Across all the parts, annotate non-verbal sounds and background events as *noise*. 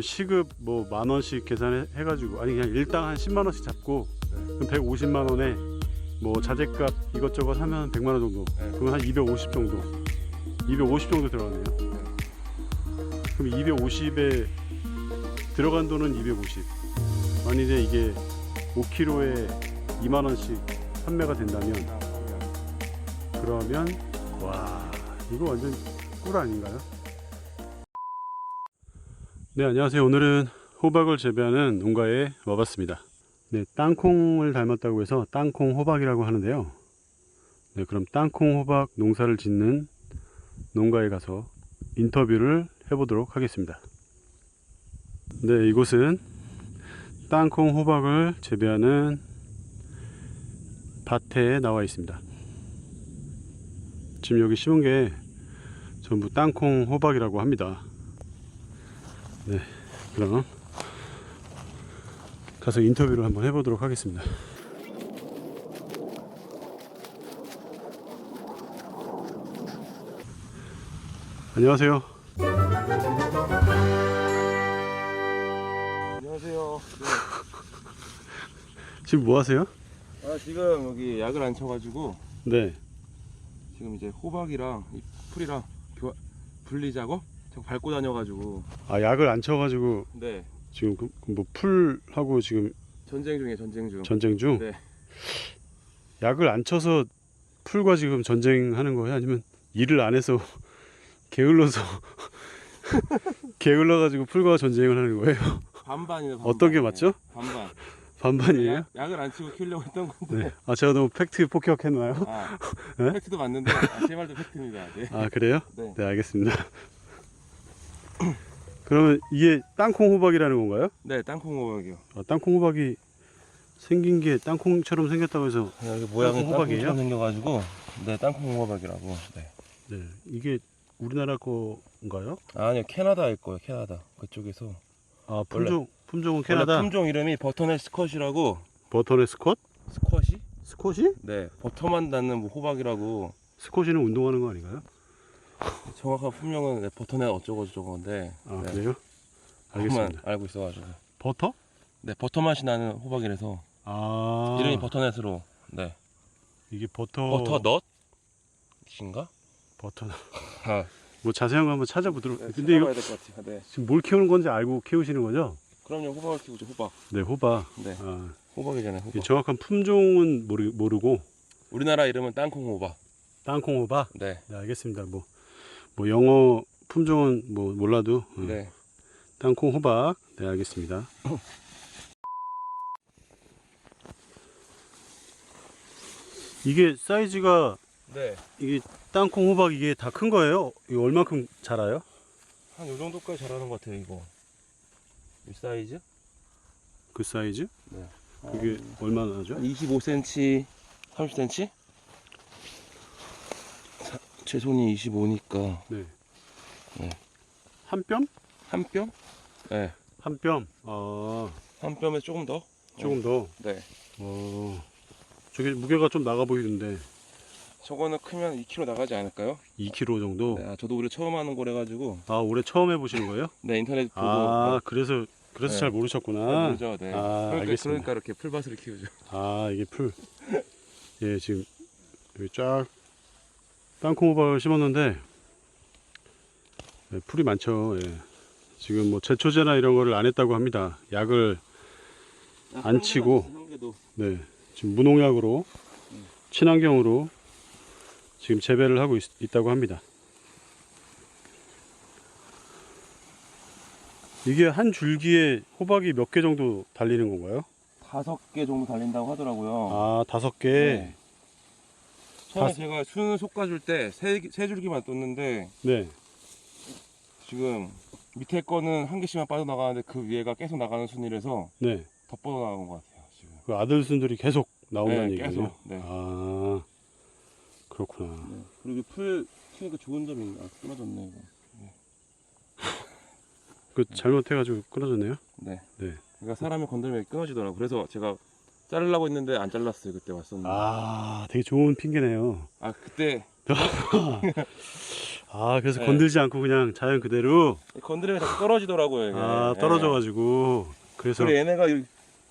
시급 뭐 만 원씩 계산해 가지고 아니 그냥 일당 한 10만 원씩 잡고 그럼 150만 원에 뭐 자재값 이것저것 하면 100만 원 정도. 네. 그러면 한 250 정도. 250 정도 들어가네요. 그럼 250에 들어간 돈은 250. 만일에 이게 5kg에 2만 원씩 판매가 된다면 그러면 와 이거 완전 꿀 아닌가요? 네 안녕하세요. 오늘은 호박을 재배하는 농가에 와봤습니다. 네 땅콩을 닮았다고 해서 땅콩 호박이라고 하는데요. 네 그럼 땅콩 호박 농사를 짓는 농가에 가서 인터뷰를 해보도록 하겠습니다. 네 이곳은 땅콩 호박을 재배하는 밭에 나와 있습니다. 지금 여기 심은 게 전부 땅콩 호박이라고 합니다. 네, 그럼 가서 인터뷰를 한번 해보도록 하겠습니다. 안녕하세요. 안녕하세요. *laughs* 지금 뭐 하세요? 아 지금 여기 약을 안 쳐가지고 네. 지금 이제 호박이랑 이 풀이랑 분리 작업 자꾸 밟고 다녀가지고 아 약을 안 쳐가지고 네 지금 그, 뭐 풀하고 지금 전쟁 중에 전쟁 중. 전쟁 중. 네. 약을 안 쳐서 풀과 지금 전쟁하는 거예요? 아니면 일을 안 해서 *laughs* 게을러서 *laughs* 게을러가지고 풀과 전쟁을 하는 거예요? 반반이네. 반반. 어떤 게 맞죠? 네, 반반. 반반이에요? 약, 약을 안 치고 키우려고 했던 건데. 네. 아 제가 너무 팩트 폭격했나요? 아 네? 팩트도 맞는데 아, 제 말도 팩트입니다. 네. 아 그래요? 네. 네 알겠습니다. *clears throat* 그러면 이게 땅콩 호박이라는 건가요? 네 땅콩 호박이요. 아, 땅콩 호박이 생긴 게 땅콩처럼 생겼다고 해서 여기 모양이 호박이에요? 땅콩처럼 생겨가지고 네 땅콩 호박이라고. 네. 네 이게 우리나라 건가요? 아니요 캐나다일 거예요 캐나다 그쪽에서. 아 품종 품종은 캐나다 원래 품종 이름이 버터넷 스컷이라고. 버터넷 스콧? 스컷이? 스콧이? 네 버터만 낳는 뭐 호박이라고. 스콧이는 운동하는 거 아닌가요? 정확한 품명은 네, 버터넷 어쩌고 저쩌고 인데 아 네, 그래요? 그것만 알겠습니다. 알고 있어가지고 버터? 네 버터 맛이 나는 호박이라서 아 이름이 버터넷으로 네 이게 버터 버터넛인가? 버터 아, 뭐 자세한 거 한번 찾아보도록. 네, 근데 이거 찾아봐야 될것 같아요. 네. 지금 뭘 키우는 건지 알고 키우시는 거죠? 그럼요 호박을 키우죠 호박. 네 호박. 네 아, 호박이잖아요 이 호박. 정확한 품종은 모르, 모르고 우리나라 이름은 땅콩 호박. 땅콩 호박. 네. 네 알겠습니다. 뭐, 뭐 영어 품종은 뭐 몰라도 어, 네. 땅콩 호박. 네 알겠습니다. 이게 사이즈가 네. 이게 땅콩 호박 이게 다 큰 거예요? 이거 얼마큼 자라요? 한 요 정도까지 자라는 것 같아요 이거. 이 사이즈? 그 사이즈? 네. 이게 얼마나 하죠? 한 25cm, 30cm? 제 손이 25니까 네. 네. 한 뼘? 한 뼘? 네. 한 뼘. 아, 한 뼘에 조금 더? 조금 더. 네. 어. 저게 무게가 좀 나가 보이는데 저거는 크면 2kg 나가지 않을까요? 2kg 정도. 네, 아, 저도 올해 처음 하는 거래 가지고 아, 올해 처음 해 보시는 거예요? *laughs* 네 인터넷 보고 아, 그래서 그래서 네. 잘 아, 모르셨구나. 모르죠. 네. 아, 그러니까, 알겠습니다. 그러니까 이렇게 풀밭을 키우죠. 아, 이게 풀. *laughs* 예, 지금 여기 쫙 땅콩 호박을 심었는데 네, 풀이 많죠. 예. 지금 뭐 제초제나 이런 거를 안 했다고 합니다. 약을 안 치고. 네, 지금 무농약으로 친환경으로 지금 재배를 하고 있, 있다고 합니다. 이게 한 줄기에 호박이 몇 개 정도 달리는 건가요? 다섯 개 정도 달린다고 하더라고요. 아, 다섯 개. 네. 처음에 다섯- 제가 순을 솎아줄 때세 세 줄기만 떴는데 네. 지금 밑에 거는 한 개씩만 빠져나가는데 그 위에가 계속 나가는 순이라서 네. 더 뻗어나간 것 같아요. 지금. 그 아들 순들이 계속 나온다는 네, 얘기죠. 계속. 네. 아, 그렇구나. 네. 그리고 풀 키우니까 좋은 점이 아, 끊어졌네 이거. 그 잘못해가지고 끊어졌네요. 네. 네. 그러니까 사람이 건들면 끊어지더라고. 그래서 제가 자르려고 했는데 안 잘랐어요 그때 왔었는데. 아, 아, 되게 좋은 핑계네요. 그때 *laughs* 아 그래서 네. 건들지 않고 그냥 자연 그대로 건드리면 자꾸 떨어지더라고요. 이게. 아 예. 떨어져가지고 그래서 그래 얘네가 이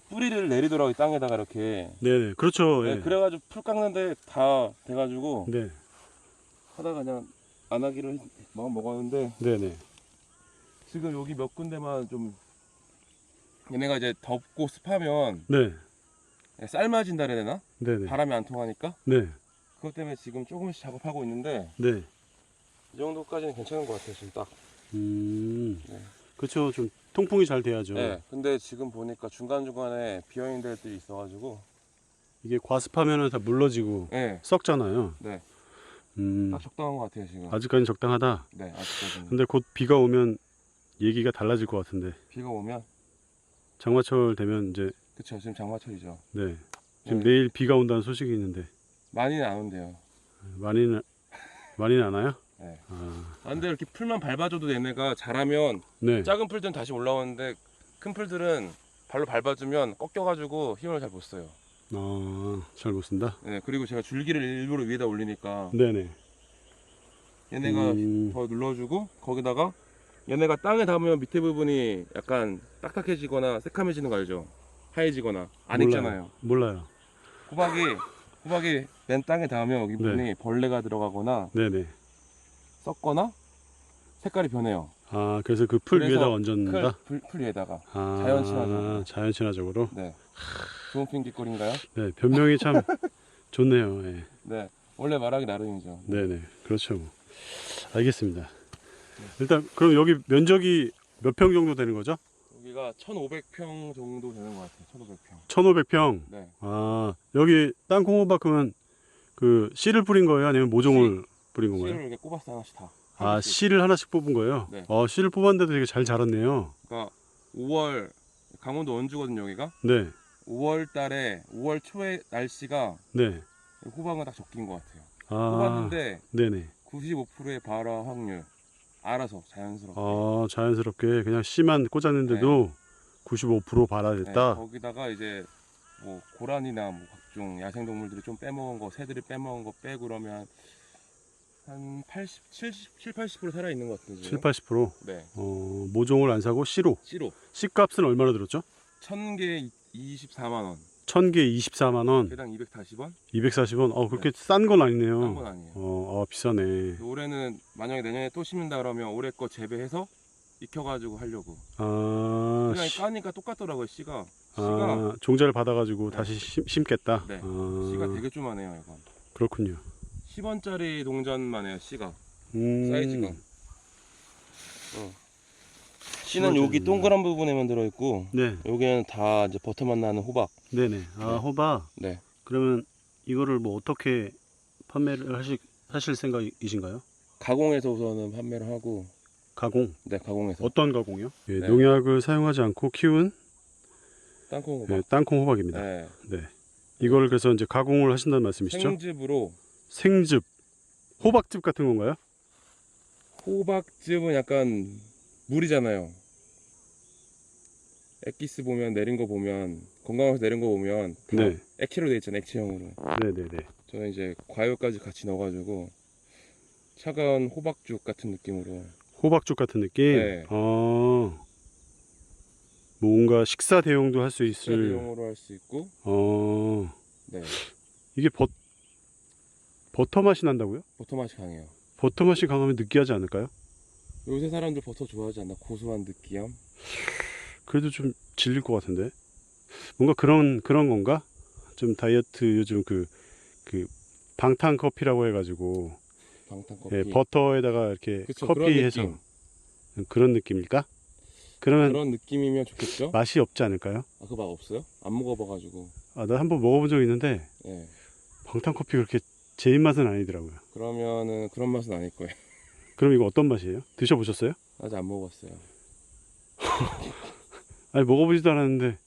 뿌리를 내리더라고 이 땅에다가 이렇게. 네네 그렇죠. 네, 예. 그래가지고 풀 깎는데 다 돼가지고 네 하다가 그냥 안 하기로 했- 마음 먹었는데 네 네 지금 여기 몇 군데만 좀 얘네가 이제 덥고 습하면 네 삶아진다 그래야 되나? 네네 바람이 안 통하니까 네 그것 때문에 지금 조금씩 작업하고 있는데 네. 이 정도까지는 괜찮은 것 같아요 지금 딱. 음 네. 그렇죠. 좀 통풍이 잘 돼야죠. 네. 근데 지금 보니까 중간 중간에 비어 있는 데들이 있어가지고 이게 과습하면은 다 물러지고 네. 썩잖아요. 네. 음 딱 적당한 것 같아요 지금. 아직까지는 적당하다. 네 아직까지는. 근데 곧 비가 오면 얘기가 달라질 것 같은데 비가 오면 장마철 되면 이제 그쵸 지금 장마철이죠. 네 지금 네. 내일 비가 온다는 소식이 있는데 많이는 안 온대요. 많이는 많이는 안 와요? 네. 아, 아, 근데 이렇게 풀만 밟아줘도 얘네가 자라면 네. 작은 풀들은 다시 올라오는데 큰 풀들은 발로 밟아주면 꺾여가지고 힘을 잘 못 써요. 아, 잘 못 쓴다. 네, 그리고 제가 줄기를 일부러 위에다 올리니까 네네. 얘네가 음, 더 눌러주고 거기다가 얘네가 땅에 닿으면 밑에 부분이 약간 딱딱해지거나 새카매지는 거 알죠? 하얘지거나 안 몰라요. 익잖아요. 몰라요. 호박이 호박이 맨 땅에 닿으면 여기 네. 부분이 벌레가 들어가거나 네네. 썩거나 색깔이 변해요. 아, 그래서 그 풀 그래서 위에다 풀, 얹었는다. 풀, 풀 위에다가 아, 자연 친화적으로. 자연 친화적으로. 네 좋은 핑계거리인가요? 네, 변명이 참 *laughs* 좋네요. 예. 네 원래 말하기 나름이죠. 네네. 그렇죠. 뭐. 알겠습니다. 일단 그럼 여기 면적이 몇 평 정도 되는 거죠? 여기가 1,500평 정도 되는 것 같아요. 1,500평. 1,500평. 네. 아, 여기 땅콩호박은 그 씨를 뿌린 거예요? 아니면 모종을 뿌린 건가요? 씨를 이렇게 꼽았어 하나씩 다. 아, 하나씩. 씨를 하나씩 뽑은 거예요? 네. 어, 씨를 뽑았는데도 되게 잘 자랐네요. 그러니까 5월 강원도 원주거든요 여기가. 네. 5월 달에 5월 초에 날씨가 네. 호박은 딱 적긴 것 같아요. 아, 뽑았는데 네네. 95%의 발화 확률 알아서 자연스럽게. 아, 자연스럽게 그냥 씨만 꽂았는데도 95% 네, 발화됐다. 거기다가 이제 뭐 고라니나 뭐 각종 야생 동물들이 좀 빼먹은 거, 새들이 빼먹은 거 빼고 그러면 한 80, 70, 7, 80% 살아 있는 것 같은데. 7, 80%. 네. 어, 모종을 안 사고 씨로. 씨로 씨값은 얼마나 들었죠? 1000개 24만 원, 1000개 24만 원, 개당 240원? 240원. 어, 그렇게 싼 건 아니네요. 싼건 아니에요. 어, 어, 비싸네. 올해는 만약에 내년에 또 심는다 그러면 올해 거 재배해서 익혀가지고 하려고. 아, 그냥 씨, 까니까 똑같더라고요 씨가. 씨가 아 종자를 받아가지고 네. 다시 심, 심겠다. 네. 아, 씨가 되게 조만해요 이건. 그렇군요. 10원짜리 동전만 해요 씨가. 음, 사이즈가. 어. 씨는 10원짜리 여기 동그란 부분에만 들어있고 네, 여기는 다 이제 버터만 나는 호박. 네네. 아, 네. 호박. 네. 그러면 이거를 뭐 어떻게 판매를 하실, 하실 생각이신가요? 가공해서 우선은 판매를 하고 가공. 네 가공해서 어떤 가공이요? 예, 네. 농약을 사용하지 않고 키운 땅콩 예, 호박. 땅콩 호박입니다. 네. 네. 이걸 그래서 이제 가공을 하신다는 말씀이시죠? 생즙으로 생즙. 호박즙 같은 건가요? 호박즙은 약간 물이잖아요. 액기스 보면 내린 거 보면 건강해서 내린 거 보면 다 네. 액체로 돼 있잖아요. 액체형으로. 네네네. 저는 이제 과육까지 같이 넣어가지고 차가운 호박죽 같은 느낌으로. 호박죽 같은 느낌? 네. 어. 뭔가 식사 대용도 할 수 있을. 대용으로 할 수 있고. 어. 네. 이게 버, 버터 맛이 난다고요? 버터 맛이 강해요. 버터 맛이 강하면 느끼하지 않을까요? 요새 사람들 버터 좋아하지 않나? 고소한 느끼함. 그래도 좀 질릴 것 같은데. 뭔가 그런 그런 건가? 좀 다이어트 요즘 그 그 방탄 커피라고 해가지고 방탄 커피. 예, 버터에다가 이렇게 그쵸, 커피 그런 해서 느낌. 그런 느낌일까? 그러면 그런 느낌이면 좋겠죠? 맛이 없지 않을까요? 아, 그 맛 없어요? 안 먹어봐가지고. 아, 나 한번 먹어본 적 있는데 예. 방탄 커피 그렇게 제 입맛은 아니더라고요. 그러면은 그런 맛은 아닐 거예요. 그럼 이거 어떤 맛이에요? 드셔보셨어요? 아직 안 먹어봤어요. *laughs* 아니 먹어보지도 않았는데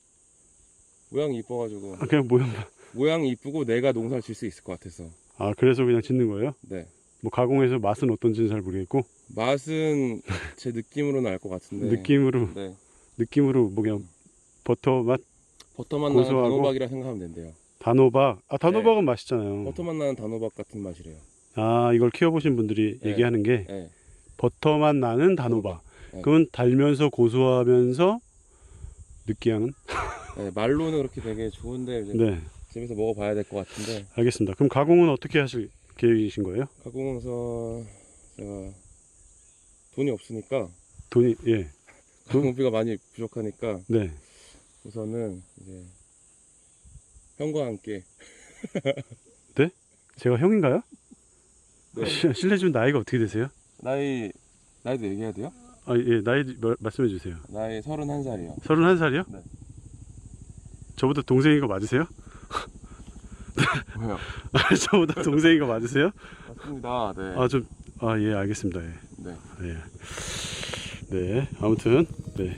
모양이 이뻐가지고 아, 그냥 모양만. 모양이 이쁘고 내가 농사를 질 수 있을 것 같아서. 아 그래서 그냥 짓는 거예요? 네. 뭐 가공해서 맛은 어떤지는 잘 모르겠고 맛은 제 느낌으로는 알 것 같은데. 느낌으로 네. 느낌으로 뭐 그냥 버터 맛 버터맛 나는 고소하고? 단호박이라 생각하면 된대요. 단호박 아 단호박은 맛있잖아요. 버터맛 나는 단호박 같은 맛이래요. 아 이걸 키워보신 분들이 네. 얘기하는 게 예. 버터만 나는 단호박. 네. 그러면 달면서 고소하면서 느끼한. *laughs* 예, 말로는 그렇게 되게 좋은데 이제 네, 집에서 먹어봐야 될 것 같은데 알겠습니다. 그럼 가공은 어떻게 하실 계획이신 거예요? 가공해서 제가 돈이 없으니까 돈이 예, 가공비가 많이 부족하니까 네. 우선은 이제 형과 함께 제가 형인가요? 네. 시- 실례 좀 나이가 어떻게 되세요? 나이 나이도 얘기해야 돼요? 아, 예, 나이 뭐- 말씀해 주세요. 나이 31살이요. 31살이요? 네. 저보다 동생인 거 맞으세요? *laughs* 왜요? 저보다 동생인 거 맞으세요? 맞습니다. 네. 아, 좀, 아, 예, 알겠습니다. 예. 네. 예. 네, 아무튼, 네.